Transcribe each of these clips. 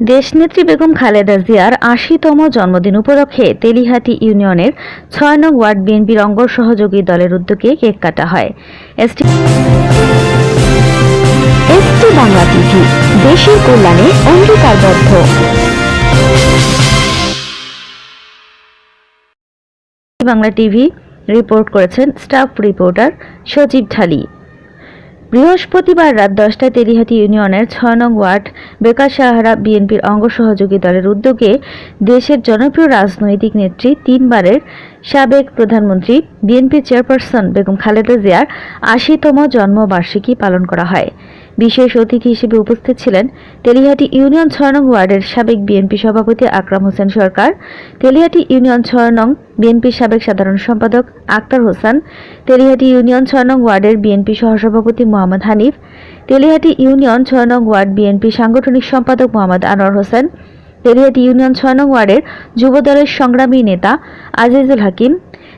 দেশনেত্রী বেগম খালেদা জিয়ার আশিতম জন্মদিন উপলক্ষে তেলিহাটি ইউনিয়নের ছয় নং ওয়ার্ড বিএনপির অঙ্গ সহযোগী দলের উদ্যোগে কেক কাটা হয়। এসটি বাংলা টিভি, দেশের কল্যাণে অঙ্গীকারবদ্ধ। বাংলা টিভি রিপোর্ট করেছেন স্টাফ রিপোর্টার সজীব ঢালি। বৃহস্পতিবার রাত দশটায় তেরিহাতি ইউনিয়নের ছয় নং ওয়ার্ড বেকার সাহারা বিএনপির অঙ্গ সহযোগী দলের উদ্যোগে দেশের জনপ্রিয় রাজনৈতিক নেত্রী তিনবারের সাবেক প্রধানমন্ত্রী, বিএনপি চেয়ারপারসন বেগম খালেদা জিয়ার আশিতম জন্মবার্ষিকী পালন করা হয়। বিশেষ অতিথি হিসেবে উপস্থিত ছিলেন তেলিহাটি ইউনিয়ন ছয় নং ওয়ার্ডের সাবেক বিএনপি সভাপতি আকরাম হোসেন সরকার, তেলিহাটি ইউনিয়ন ছয় নং বিএনপির সাবেক সাধারণ সম্পাদক আক্তার হোসেন, তেলিহাটি ইউনিয়ন ছয় নং ওয়ার্ডের বিএনপি সহসভাপতি মোহাম্মদ হানিফ, তেলিহাটি ইউনিয়ন ছয় নং ওয়ার্ড বিএনপি সাংগঠনিক সম্পাদক মোহাম্মদ আনোয়ার হোসেন, তেলিহাটি ইউনিয়ন ছয় নং ওয়ার্ডের যুবদলের সংগ্রামী নেতা আজিজুল হাকিম,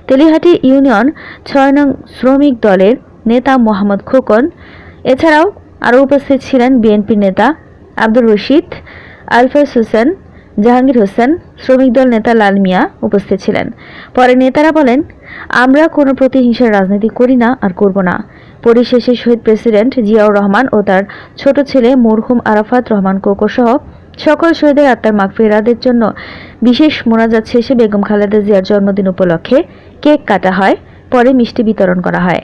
তেলিহাটি ইউনিয়ন ছয় নং শ্রমিক দলের নেতা মোহাম্মদ খোকন। এছাড়াও আরও উপস্থিত ছিলেন বিএনপি নেতা আব্দুর রশিদ, আলফাজ হোসেন, জাহাঙ্গীর হোসেন, শ্রমিক দল নেতা লাল মিয়া উপস্থিত ছিলেন। পরে নেতারা বলেন, আমরা কোনো প্রতিহিংসার রাজনীতি করি না আর করব না। পরিশেষে শহীদ প্রেসিডেন্ট জিয়াউর রহমান ও তার ছোট ছেলে মরহুম আরাফাত রহমান কোকো সহ সকল শহীদের আত্মার মাগফিরাতের জন্য বিশেষ মোনাজাত শেষে বেগম খালেদা জিয়ার জন্মদিন উপলক্ষে কেক কাটা হয়। পরে মিষ্টি বিতরণ করা হয়।